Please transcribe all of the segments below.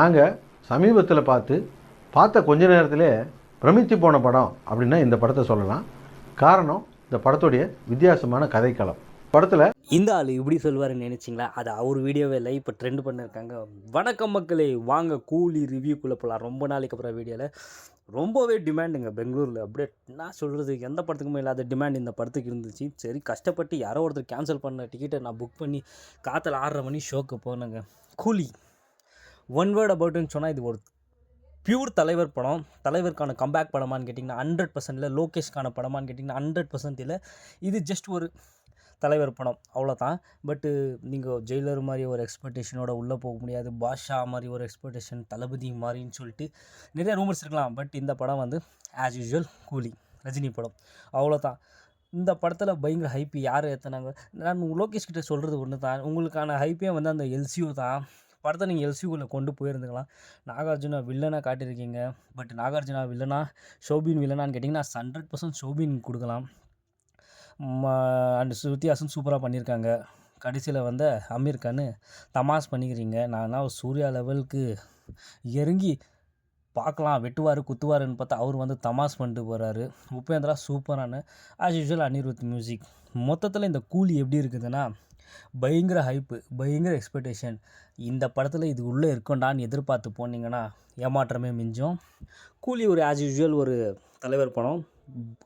நாங்கள் சமீபத்தில் பார்த்து பார்த்த கொஞ்ச நேரத்திலே பிரமித்து போன படம் அப்படின்னா இந்த படத்தை சொல்லலாம். காரணம் இந்த படத்துடைய வித்தியாசமான கதைக்களம். படத்தில் இந்த ஆள் இப்படி சொல்லுவாருன்னு நினச்சிங்களா? அது அவர் வீடியோவே இல்லை இப்போ ட்ரெண்ட் பண்ணியிருக்காங்க வணக்கம் மக்களே வாங்க கூலி ரிவ்யூக்குள்ளே போகலாம் ரொம்ப நாளைக்கு அப்புறம் வீடியோவில் ரொம்பவே டிமாண்டுங்க பெங்களூரில். அப்படியே என்ன சொல்கிறது எந்த படத்துக்குமே இல்லாத டிமாண்ட் இந்த படத்துக்கு இருந்துச்சு. சரி கஷ்டப்பட்டு யாரோ ஒருத்தர் கேன்சல் பண்ண டிக்கெட்டை நான் புக் பண்ணி காற்றுல ஆறரை மணி ஷோக்கு போனேங்க. கூலி. ஒன் வேர்ட் அபவுட்டுன்னு சொன்னால் இது ஒரு பியூர் தலைவர் படம். தலைவருக்கான கம்பேக் படமான்னு கேட்டிங்கன்னா ஹண்ட்ரட் பர்சன்ட் இல்லை லோகேஷ்கான படமான்னு கேட்டிங்கன்னா ஹண்ட்ரட் பர்சன்ட் இல்லை இது ஜஸ்ட் ஒரு தலைவர் படம். அவ்வளோதான் பட்டு நீங்கள் ஜெயிலர் மாதிரி ஒரு எக்ஸ்பெக்டேஷனோட உள்ளே போக முடியாது. பாஷா மாதிரி ஒரு எக்ஸ்பெக்டேஷன் தளபதி மாதிரின்னு சொல்லிட்டு நிறைய ரூமர்ஸ் இருக்கலாம். பட் இந்த படம் வந்து ஆஸ் யூஸ்வல் கூலி ரஜினி படம். அவ்வளோதான் இந்த படத்தில் பயங்கர ஹைப்பு யார் ஏற்றினாங்க நான் லோகேஷ் கிட்டே சொல்கிறது ஒன்று தான் உங்களுக்கான ஹைப்பே வந்து அந்த எல்சியூ தான். படத்தை நீங்கள் எல்சியூக்குள்ளே கொண்டு போயிருந்துக்கலாம். நாகார்ஜுனா வில்லனாக காட்டியிருக்கீங்க. பட் நாகார்ஜுனா வில்லனா ஷோபின் வில்லனான்னு கேட்டிங்கன்னா ஹண்ட்ரட் பர்சன்ட் ஷோபின் கொடுக்கலாம். அண்ட் ஸ்ருதிஹாசன் சூப்பராக பண்ணியிருக்காங்க. கடைசியில் வந்து அமீர் கான் தமாஸ் பண்ணிக்கிறீங்க. நான்னா சூர்யா லெவலுக்கு இறங்கி பார்க்கலாம் வெட்டுவார் குத்துவாருன்னு பார்த்தா அவர் வந்து தமாஸ் பண்ணிட்டு போகிறாரு உபேந்திரா சூப்பரான ஆஸ் யூஷுவல் அனிருத் மியூசிக் மொத்தத்தில் இந்த கூலி எப்படி இருக்குதுன்னா பயங்கர ஹைப்பு பயங்கர எக்ஸ்பெக்டேஷன் இந்த படத்தில் இது உள்ளே இருக்கும்டான்னு எதிர்பார்த்து போனீங்கன்னா ஏமாற்றமே மிஞ்சும். கூலி ஒரு ஆஸ் யூஷுவல் ஒரு தலைவர் படம்.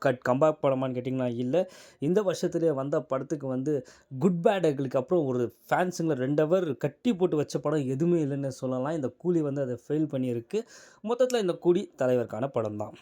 கட் கம்பேக் படமான்னு கேட்டிங்கன்னா இல்லை. இந்த வருஷத்துலேயே வந்த படத்துக்கு வந்து குட் பேடுகளுக்கு அப்புறம் ஒரு ஃபேன்ஸுங்களை ரெண்டு ஹவர் கட்டி போட்டு வச்ச படம் எதுவுமே இல்லைன்னு சொல்லலாம். இந்த கூலி வந்து அதை ஃபெயில் பண்ணியிருக்கு. மொத்தத்தில் இந்த கூலி தலைவருக்கான படம் தான்